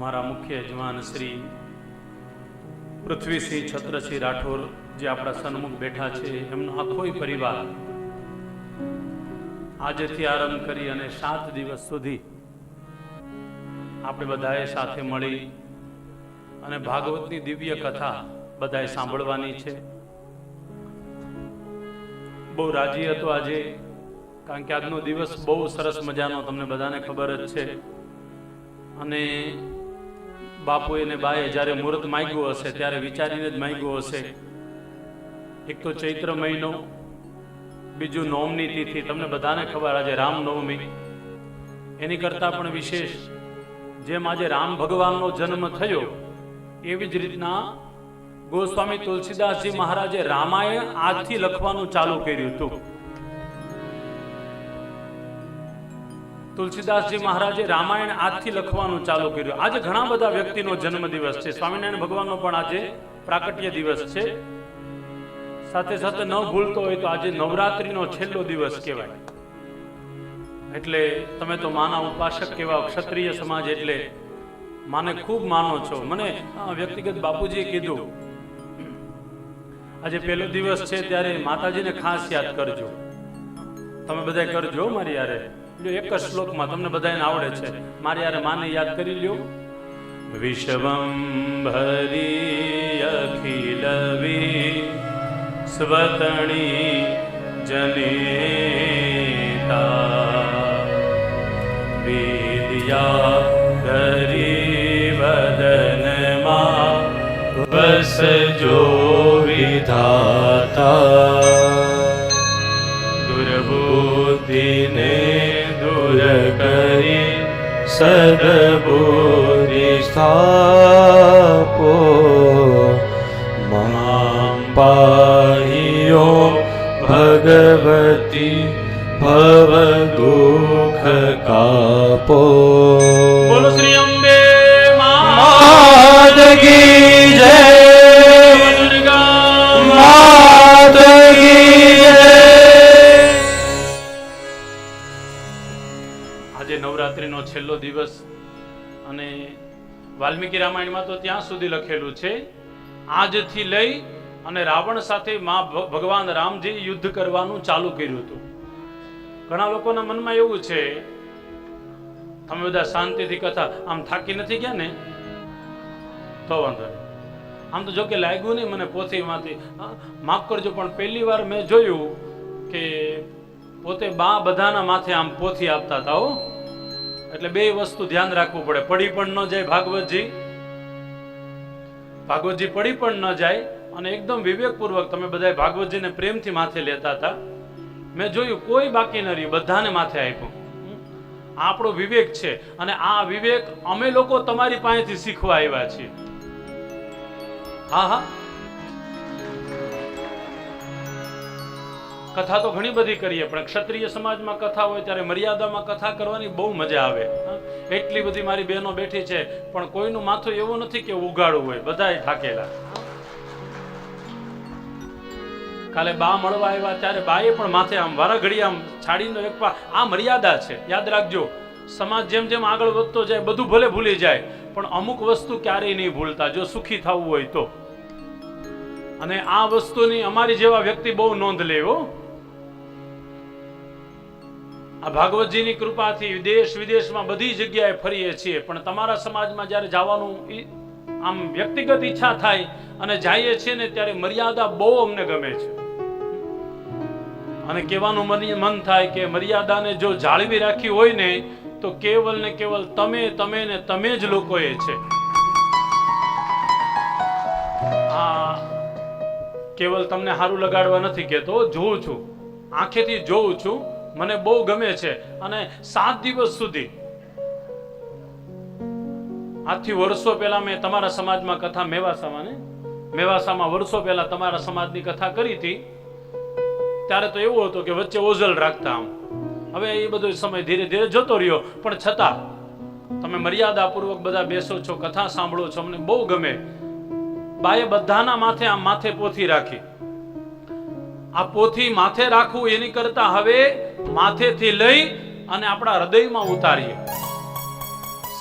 અમારા મુખ્ય યજમાન શ્રી પૃથ્વીસિંહ છત્રસિંહ રાઠોર જે આપણા સન્મુખ બેઠા છે, એમનો આખોય પરિવાર આજેથી આરંભ કરી અને સાત દિવસ સુધી આપણે બધાએ સાથે મળી અને ભાગવતની દિવ્ય કથા બધાએ સાંભળવાની છે. બહુ રાજી હતો આજે, કારણ કે આજનો દિવસ બહુ સરસ મજાનો, તમને બધાને ખબર જ છે. અને બાપુએ ને બાએ જ્યારે મુહૂર્ત માંગ્યું હશે, ત્યારે વિચારીને જ માંગ્યું હશે. એક તો ચૈત્ર મહિનો, બીજું નોમની તિથિ, તમને બધાને ખબર આજે રામનવમી. એની કરતાં પણ વિશેષ, જેમ આજે રામ ભગવાનનો જન્મ થયો, એવી જ રીતના ગોસ્વામી તુલસીદાસજી મહારાજે રામાયણ આજથી લખવાનું ચાલુ કર્યું હતું. તુલસીદાસજી મહારાજે રામાયણ આજથી લખવાનું ચાલુ કર્યું. આજે ઘણા બધા વ્યક્તિનો જન્મદિવસ છે. સ્વામિનારાયણ ભગવાનનો પણ આજે પ્રાકટ્ય દિવસ છે. સાથે સાથે ન ભૂલતો હોય તો આજે નવરાત્રીનો છેલ્લો દિવસ કહેવાય. એટલે તમે તો માના ઉપાસક કેવા ક્ષત્રિય સમાજ એટલે માને ખૂબ માનો છો. મને વ્યક્તિગત બાપુજીએ કીધું, આજે પહેલો દિવસ છે ત્યારે માતાજીને ખાસ યાદ કરજો. તમે બધા કરજો મારી યારે જો એક જ શ્લોકમાં તમને બધાને આવડે છે. મારે યારે માને યાદ કરી લ્યો. વિશ્વમ ભરી અખિલ સ્વતણી જનેતા. વિદ્યા ધરી વદનમાં વસજો વિધાતા. દુર્બુદ્ધિને સદબુદ્ધિ સ્થાપો મામ પાહિયો ભગવતી ભવ દુઃખ કાપો બોલો શ્રી અંબે કી આજે નવરાત્રિનો છેલ્લો દિવસ અને વાલ્મીકી રામાયણમાં તો ત્યાં સુધી લખેલું છે, આજથી લઈ અને રાવણ સાથે મા ભગવાન રામજી યુદ્ધ કરવાનું ચાલુ કર્યું હતું. ઘણા લોકોના મનમાં એવું છે, તમે બધા શાંતિથી કથા, આમ થાકી નથી ગયા ને? તો વાંધો આમ તો જો કે લાગ્યું નહીં મને પોથીમાંથી. માફ કરજો, પણ પહેલી વાર મેં જોયું કે પોતે બા બધાના માથે આમ પોથી આપતા હતા, હો. એટલે બે વસ્તુ ધ્યાન રાખવું પડે. પડી પણ ન જાય ભાગવતજી. ભાગવતજી પડી પણ ન જાય અને એકદમ વિવેકપૂર્વક તમે બધા ભાગવતજીને પ્રેમથી માથે લેતા હતા. મેં જોયું કોઈ બાકી ન રહ્યું, બધાને માથે આપ્યું. આપણો વિવેક છે અને આ વિવેક અમે લોકો તમારી પાસેથી શીખવા આવ્યા છીએ. હા હા. કથા તો ઘણી બધી કરીએ, પણ ક્ષત્રિય સમાજમાં કથા હોય ત્યારે મર્યાદામાં કથા કરવાની બહુ મજા આવે. એટલી બધી મારી બહેનો બેઠી છે, પણ કોઈનું માથું એવું નથી કે ઉગાડું હોય. બધાય થાકેલા. કાલે બા મળવા આવ્યા ત્યારે બાએ પણ માથે આમ વારા ઘડી આમ છાડીનો એક પા આ મર્યાદા છે. યાદ રાખજો, સમાજ જેમ જેમ આગળ વધતો જાય, બધું ભલે ભૂલી જાય, પણ અમુક વસ્તુ ક્યારેય નહીં ભૂલતા. જો સુખી થવું હોય તો. અને આ વસ્તુની અમારી જેવા વ્યક્તિ બહુ નોંધ લેવો આ ભાગવતજીની કૃપાથી દેશ વિદેશમાં બધી જગ્યાએ ફરીએ છીએ. પણ તમારા સમાજમાં જ્યારે જવાનું આમ વ્યક્તિગત ઈચ્છા થાય અને જઈએ છીએ ને ત્યારે મર્યાદા બહુ અમને ગમે છે. અને કહેવાનું મન થાય કે મર્યાદાને જો જાળવી રાખી હોય ને, તો કેવલ ને કેવલ તમે તમે ને તમે જ લોકોએ છે. આ કેવલ તમને સારું લગાડવા નથી કહેતો, જોઉં છું. આંખેથી જોઉં છું. મને બહુ ગમે છે અને સાત દિવસ સુધી. આજથી વર્ષો પહેલા મેં તમારા સમાજમાં કથા મેવાસામાં મેવાસામાં વર્ષો પહેલા તમારા સમાજની કથા કરી હતી. ત્યારે તો એવું હતું કે વચ્ચે ઓઝલ રાખતા આમ. હવે એ બધો સમય ધીરે ધીરે જતો રહ્યો, પણ છતાં તમે મર્યાદાપૂર્વક બધા બેસો છો, કથા સાંભળો છો, અમને બહુ ગમે. બાએ બધાના માથે આમ માથે પોથી રાખી. આ પોથી માથે રાખવું એની કરતા હવે માથેથી લઈ અને આપણા હૃદયમાં ઉતારીએ.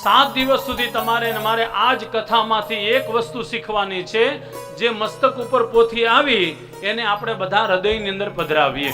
સાત દિવસ સુધી તમારે મારે આ જ કથામાંથી એક વસ્તુ શીખવાની છે, જે મસ્તક ઉપર પોથી આવી, એને આપણે બધા હૃદયની અંદર પધરાવીએ.